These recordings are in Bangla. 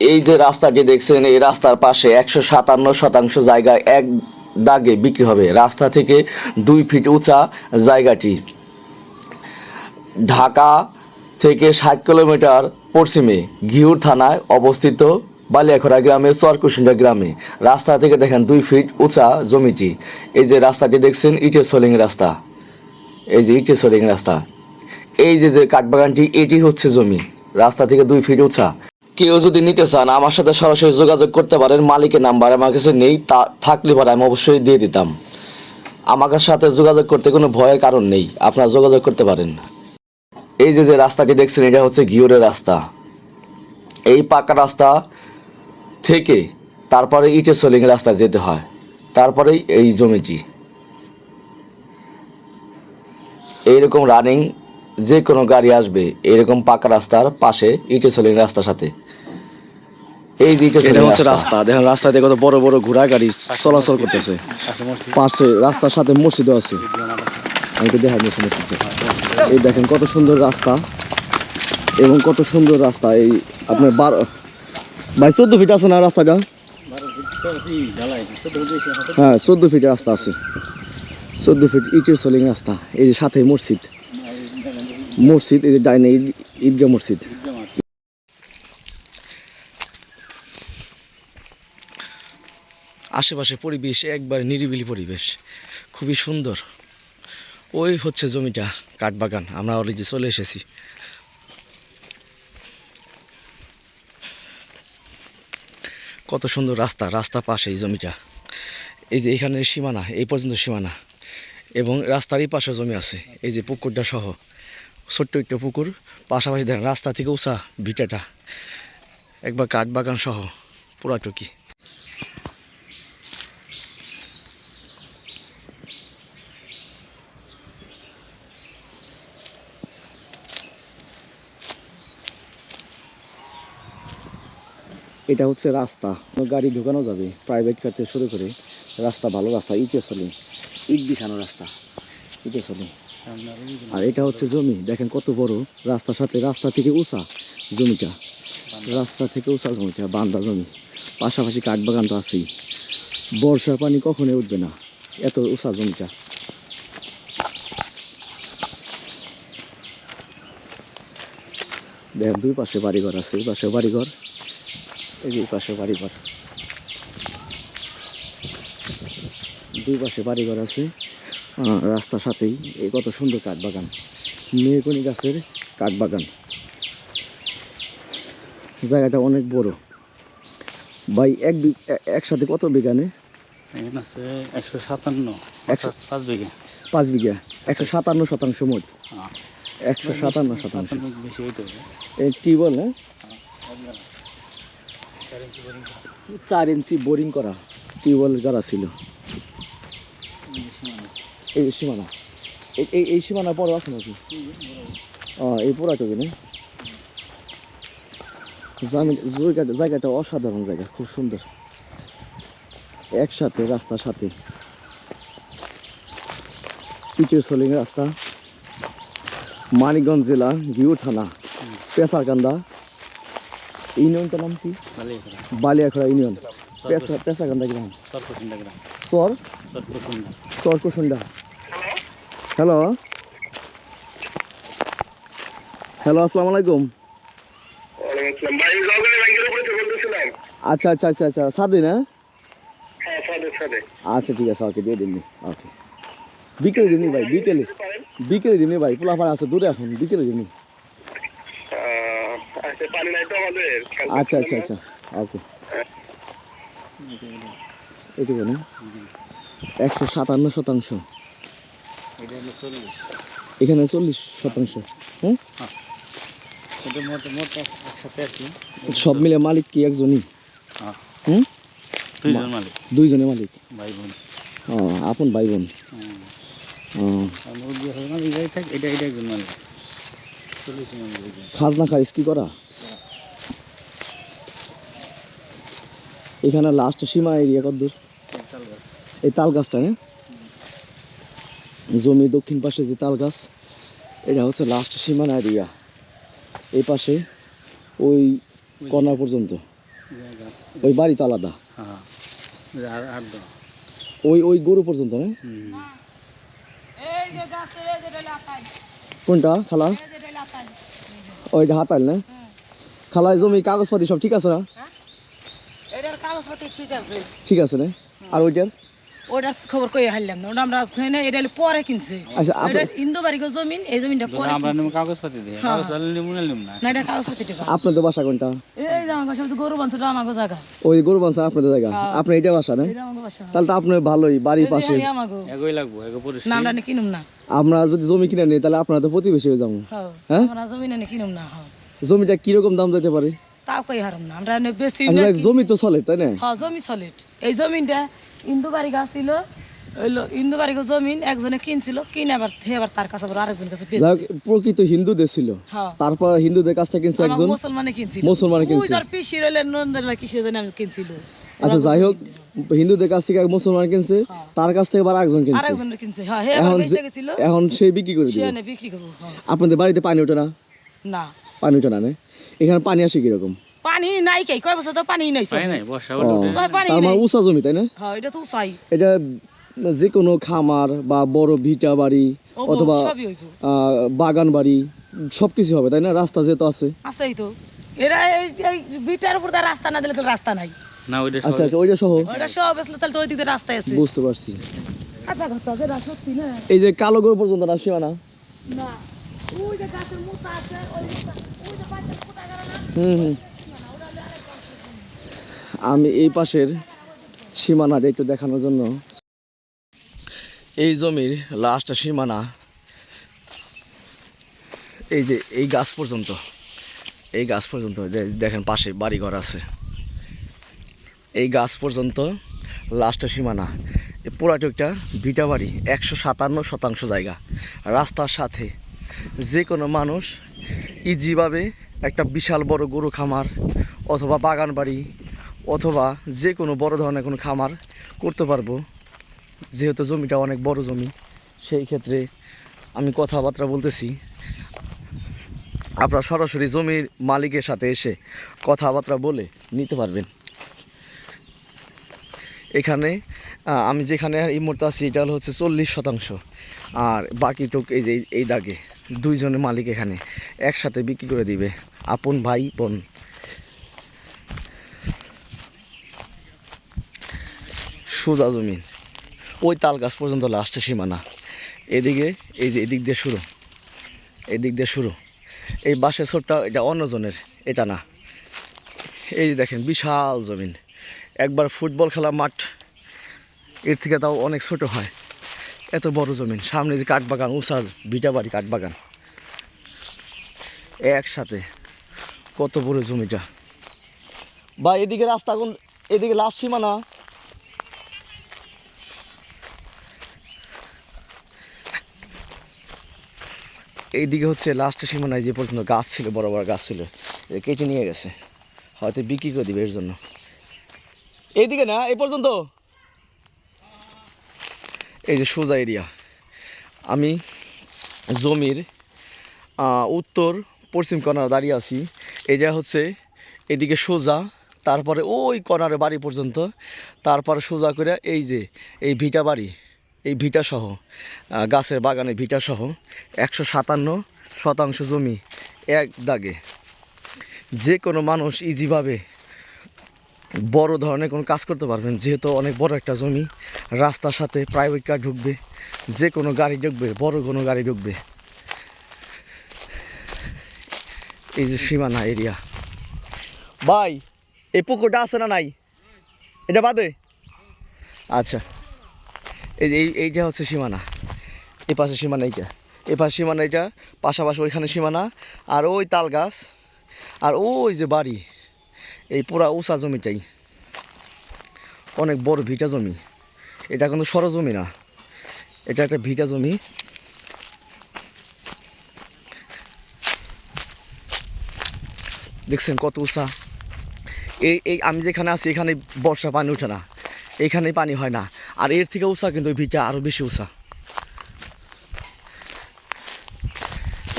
এই যে রাস্তাটি দেখছেন, এই রাস্তার পাশে একশো সাতান্ন শতাংশ জায়গা এক দাগে বিক্রি হবে। রাস্তা থেকে দুই ফিট উঁচা জায়গাটি। ঢাকা থেকে ষাট কিলোমিটার পশ্চিমে ঘিউর থানায় অবস্থিত বালিয়াখড়া গ্রামে চরকুসুন্ডা গ্রামে। রাস্তা থেকে দেখেন দুই ফিট উঁচা জমিটি। এই যে রাস্তাটি দেখছেন, ইটের সোলিং রাস্তা। এই যে ইটের সোলিং রাস্তা। এই যে যে কাঠবাগানটি, এটি হচ্ছে জমি। রাস্তা থেকে দুই ফিট উঁচা। কেউ যদি নিতে চান, আমার সাথে সরাসরি যোগাযোগ করতে পারেন। মালিকের নাম্বার আমার কাছে নেই, তা থাকলে পরে আমি অবশ্যই দিয়ে দিতাম। আমার সাথে যোগাযোগ করতে কোনো ভয়ের কারণ নেই, আপনারা যোগাযোগ করতে পারেন। এই যে যে রাস্তাটি দেখছেন, এটা হচ্ছে ঘিওরের রাস্তা। এই পাকা রাস্তা থেকে তারপরে ইটে সোলিং রাস্তা যেতে হয়। তারপরেই এই জমিটি। এইরকম রানিং যে কোনো গাড়ি আসবে এরকম পাকা রাস্তার পাশে ইটে সোলিং রাস্তার সাথে। এই যে ইটে এটা হচ্ছে রাস্তা। রাস্তা। দেখেন রাস্তাতে কত বড় বড় ঘোড়া গাড়ি চলাচল করতেছে। পাশে রাস্তার সাথে মসজিদও আছে। আমি তো দেখাই মসজিদ এই দেখেন কত সুন্দর রাস্তা এবং কত সুন্দর রাস্তা। এই আপনার বারো ভাই চোদ্দ ফিট আছে না রাস্তাটা? হ্যাঁ চোদ্দ ফিট রাস্তা আছে। চোদ্দ ফিট ইটের সোলিং রাস্তা। এই যে সাথে মসজিদ। মসজিদ, এই যে ডাইনে ঈদ- ঈদগাহ মসজিদ। আশেপাশে পরিবেশ, একবার নিরিবিলি পরিবেশ। খুবই সুন্দর। ওই হচ্ছে জমিটা, কাঠবাগান। আমরা অলরেডি চলে এসেছি। কত সুন্দর রাস্তা রাস্তা পাশে এই জমিটা। এই যে এখানের সীমানা, এই পর্যন্ত সীমানা। এবং রাস্তারই পাশে জমি আছে, এই যে পুকুরটা সহ। ছোট্ট একটা পুকুর, পাশাপাশি দেখেন রাস্তা থেকে উঁচা ভিটাটা। একবার কাঠ বাগান সহ পুরাটুকি এটা হচ্ছে রাস্তা। গাড়ি ঢুকানো যাবে প্রাইভেট কার থেকে শুরু করে রাস্তা ভালো রাস্তা ইটে চলে ইট বিছানো রাস্তা ইটে চলে আর এটা হচ্ছে জমি। দেখেন কত বড় রাস্তার সাথে, রাস্তা থেকে উঁচা জমিটা। রাস্তা থেকে উঁচা জমিটা, বান্দা জমি। পাশাপাশি কাঠবাগান তো আছেই। বর্ষার পানি কখনোই উঠবে না, এত উঁচা জমিটা। দেখেন দুই পাশে বাড়িঘর আছে, এই পাশে বাড়িঘর, এই পাশে বাড়িঘর। দুই পাশে বাড়িঘর আছে। রাস্তার সাথেই। এই কত সুন্দর কাঠবাগান মেহগনি গাছের কাঠবাগান জায়গাটা অনেক বড়। ভাই এক একসাথে কত বিঘানে আছে একশো সাতান্ন একশো- পাঁচ বিঘা। পাঁচ বিঘা। একশো সাতান্ন শতাংশ মোট। হ্যাঁ। একশো সাতান্ন শতাংশ। টিউবওয়েল না? চার ইঞ্চি বোরিং করা টিউবওয়েল করা ছিল। এই সীমানা। এই- এই সীমানা বড় আছে নাকি? এই না? জায়গাটা জায়গাটা অসাধারণ জায়গা খুব সুন্দর। একসাথে রাস্তার সাথে। পিচের সলিং রাস্তা। মানিকগঞ্জ জেলা গিউ থানা পেশারকান্দা ইউনিয়নটার নাম কি? বালিয়াখড়া। ইউনিয়ন। পেশা পেশাকান্দা গ্রাম। সর? সরকুসুন্ডা হ্যালো হ্যালো আসসালামু আলাইকুম। আচ্ছা আচ্ছা আচ্ছা আচ্ছা। সাদে না হ্যাঁ সাদে সাদে আচ্ছা ঠিক আছে ওকে দিয়ে দিবনি ওকে। বিকেলে দিবনি ভাই বিকেলে। বিকেলে দিবনি ভাই পোলাপার আছে দূরে এখন বিকেলে দিবনি আচ্ছা আচ্ছা আচ্ছা আচ্ছা ওকে। এটুকু না একশো সাতান্ন শতাংশ। এখানে চল্লিশ শতাংশ কি। সব মিলে মালিক কি একজনই? হ্যাঁ। হুম? দুইজনে মালিক। ভাই বোন ও আপন ভাই বোন খাজনা খারিজ কি করা? এখানে লাস্ট সীমা এরিয়া চাল গাছ। এই তাল গাছটা হ্যাঁ? জমির দক্ষিণ পাশে যে তাল গাছ এটা হচ্ছে লাস্ট সীমানা এরিয়া এই পাশে ওই কর্নার পর্যন্ত। ওই বাড়ি তো আলাদা। হ্যাঁ ওই ওই গরু পর্যন্ত না? কোনটা? খালা? ওইটা হাতাল না? খালা জমি কাগজপাতি সব ঠিক আছে না? ঠিক আছে। ঠিক আছে না? আর ওইটার? ওটার খবর কই হারলাম না ওটা আমরা আজকে না এটা পরে কিনছে। আচ্ছা এটা ইন্দু জমিন এই জমিনটা পরে আমরা কিনছে। নিম কাগজপাতি দিই নিম না নিম না। না এটা কাগজপত্র টাকা আপনাদের বাসা কোনটা? এই যে আমার সব গরু বান্ধব আমাকে জায়গা। ওই গরু বানসা আপনাদের জায়গা? আপনি এটা বাসা না? বাসা। তাহলে তো আপনার ভালোই বাড়ির পাশে। এগোই লাগবো এগো পরিষ্কার না আমরা কিনুম না। আমরা যদি জমি কিনে নিই তাহলে আপনারা তো প্রতিবেশী হয়ে যাব। হ্যাঁ হ্যাঁ? আমরা জমিনে নি কিনুম না হ্যাঁ। জমিটা কীরকম দাম দিতে পারে? তাও কই হারাম না আমরা বেশি আচ্ছা জমি তো চলে তাই না? হ্যাঁ জমি সলিড এই জমিনটা ইন্দু বাড়ি গাছ ছিল জমিন একজনে কিনছিল কিনে আবার থে আবার তার কাছে আরেকজন কাছে যাই হোক, প্রকৃত হিন্দুদের ছিল। হ্যাঁ। তারপর হিন্দুদের কাছ থেকে কিনছে একজন। মুসলমানে কিনছিল। মুসলমানে ওই কিনছে পিসি রইলেন নন্দন না কিসে জানি আমি কিনছিল। আচ্ছা যাই হোক হিন্দুদের কাছ থেকে এক মুসলমান কিনছে তার কাছ থেকে আবার একজন কিনছে। হ্যাঁ এখন সে বিক্রি করে সে বিক্রি হ্যাঁ। আপনাদের বাড়িতে পানি ওঠে না? না। পানি ওঠে না। এখানে পানি আসে কীরকম? পানি নাই কে? কয় বছর তো পানি নাই নাই বর্ষা হলে পানি তার মানে উঁচা জমি তাই না হ্যাঁ এটা তো চাই। এটা যে কোনো খামার বা বড় ভিটা বাড়ি অথবা আহ, বাগান বাড়ি সব কিছু হবে তাই না? রাস্তা যেহেতু আছে। আছেই তো এরা এই বিটার উপর রাস্তা না দিলে তো রাস্তা নাই। না ওইটা আচ্ছা আচ্ছা ওইটা সহ তাহলে তো ওই দিক দিয়ে আছে বুঝতে পারছি। না? এই যে কালো গরু পর্যন্ত না সীমানা না? ওই যে গাছের মোতা আছে ওই যে পাশের মোতা গাড়া না? হুম হুম। আমি এই পাশের সীমানাটা একটু দেখানোর জন্য। এই জমির লাস্টটা সীমানা, এই যে এই গাছ পর্যন্ত, এই গাছ পর্যন্ত দেখেন পাশে বাড়িঘর আছে। এই গাছ পর্যন্ত লাস্টের সীমানা। পুরাটা একটা ভিটা বাড়ি, একশো সাতান্ন শতাংশ জায়গা। রাস্তার সাথে যে কোনো মানুষ ইজিভাবে একটা বিশাল বড় গরু খামার অথবা বাগান বাড়ি অথবা যে কোনো বড় ধরনের কোনো খামার করতে পারব। যেহেতু জমিটা অনেক বড় জমি, সেই ক্ষেত্রে আমি কথাবার্তা বলতেছি। আপনারা সরাসরি জমির মালিকের সাথে এসে কথাবার্তা বলে নিতে পারবেন। এখানে আমি যেখানে এই মুহূর্তে আছি, এটা হলো হচ্ছে চল্লিশ শতাংশ। আর বাকি বাকিটুক এই যে, এই দাগে দুইজনের মালিক এখানে একসাথে বিক্রি করে দিবে। আপন ভাই, বোন। সোজা জমিন। ওই তাল গাছ পর্যন্ত লাস্টে সীমানা। এদিকে, এই যে এদিক দিয়ে শুরু। এদিক দিয়ে শুরু। এই বাঁশের ছোটটা এটা অন্যজনের এটা না। এই যে দেখেন, বিশাল জমিন। একবার ফুটবল খেলা মাঠ, এর থেকে তাও অনেক ছোট হয়। এত বড় জমিন। সামনে যে কাঠবাগান উষা ভিটা বাড়ি, কাঠবাগান। একসাথে কত বড় জমিটা। বা এদিকে রাস্তা কোন এদিকে লাস্ট সীমানা এইদিকে হচ্ছে লাস্টের সীমানায় যে পর্যন্ত গাছ ছিল, বড় বড় গাছ ছিল কেটে নিয়ে গেছে। হয়তো বিক্রি করে দিবে এর জন্য। এইদিকে না, এই পর্যন্ত? এই যে সোজা এরিয়া আমি জমির উত্তর, পশ্চিম কর্নার দাঁড়িয়ে আছি। এটা হচ্ছে এদিকে সোজা, তারপরে ওই কর্নারে বাড়ি পর্যন্ত, তারপরে সোজা করে এই যে, এই ভিটা বাড়ি। এই ভিটা সহ গাছের বাগানে ভিটা সহ একশো সাতান্ন শতাংশ জমি এক দাগে। যে কোনো মানুষ ইজিভাবে বড় ধরনের কোনো কাজ করতে পারবেন, যেহেতু অনেক বড় একটা জমি, রাস্তার সাথে প্রাইভেট কার ঢুকবে, যে কোনো গাড়ি ঢুকবে, বড় কোনো গাড়ি ঢুকবে। এই যে সীমানা এরিয়া ভাই, এই পুকুরটা আছে না নাই? এটা বাদে? আচ্ছা। এই যে, এই- এইটা হচ্ছে সীমানা। এই পাশে সীমানা এইটা। এই পাশে সীমানা এইটা, পাশাপাশি ওইখানে সীমানা, আর ওই তাল গাছ, আর ওই যে বাড়ি, এই পুরা উঁচা জমিটাই। অনেক বড় ভিটা জমি। এটা কিন্তু সর জমি না। এটা একটা ভিটা জমি। দেখছেন কত উঁচা? এই এই, আমি যেখানে আছি, এখানে বর্ষা পানি ওঠে না। এইখানে পানি হয় না। আর এর থেকে উঁচা কিন্তু ওই ভিটা আরও বেশি উঁচা।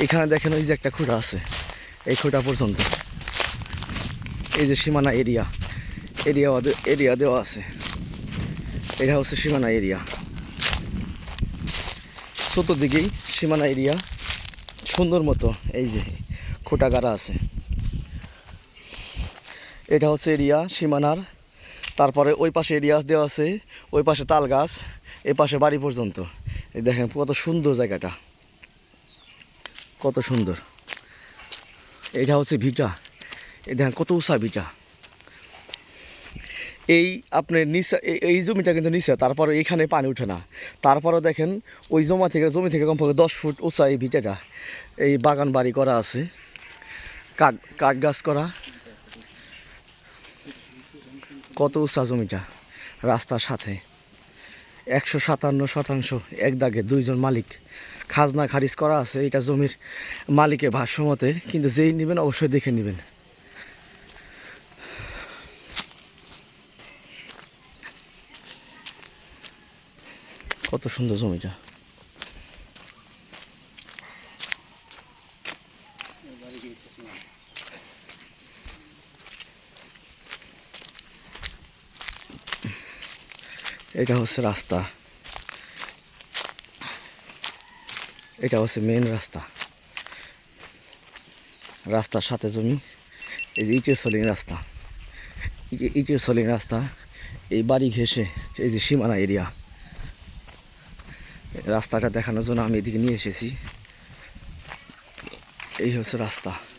এখানে দেখেন ওই যে একটা খোঁটা আছে, এই খোঁটা পর্যন্ত। এই যে সীমানা এরিয়া এরিয়া এরিয়া দেওয়া আছে। এটা হচ্ছে সীমানা এরিয়া। চতুর্দিকেই সীমানা এরিয়া, সুন্দর মতো এই যে খোটা গাড়া আছে। এটা হচ্ছে এরিয়া সীমানার তারপরে ওই পাশে এরিয়া দেওয়া আছে, ওই পাশে তাল গাছ এই পাশে বাড়ি পর্যন্ত। এই দেখেন কত সুন্দর জায়গাটা। কত সুন্দর। এটা হচ্ছে ভিটা। এই দেখেন কত উঁচা ভিটা। এই আপনার নিচে এই- জমিটা কিন্তু নিচে, তারপরে এইখানে পানি ওঠে না। তারপরে দেখেন ওই জমা থেকে, জমি থেকে কমপক্ষে দশ ফুট উঁচা এই ভিটাটা। এই বাগান বাড়ি করা আছে। কাঠ কাঠ গাছ করা। কত উঁচা জমিটা রাস্তার সাথে। একশো সাতান্ন শতাংশ, এক দাগে দুইজন মালিক। খাজনা খারিজ করা আছে এটা জমির মালিকের ভাষ্যমতে, কিন্তু যেই নেবেন অবশ্যই দেখে নেবেন। কত সুন্দর জমিটা এটা হচ্ছে রাস্তা। এটা হচ্ছে মেন রাস্তা। রাস্তার সাথে জমি, এই যে ইটের সলিং রাস্তা। ইটে- ইটের সলিং রাস্তা, এই বাড়ি ঘেসে এই যে সীমানা এরিয়া। রাস্তাটা দেখানোর জন্য আমি এদিকে নিয়ে এসেছি। এই হচ্ছে রাস্তা।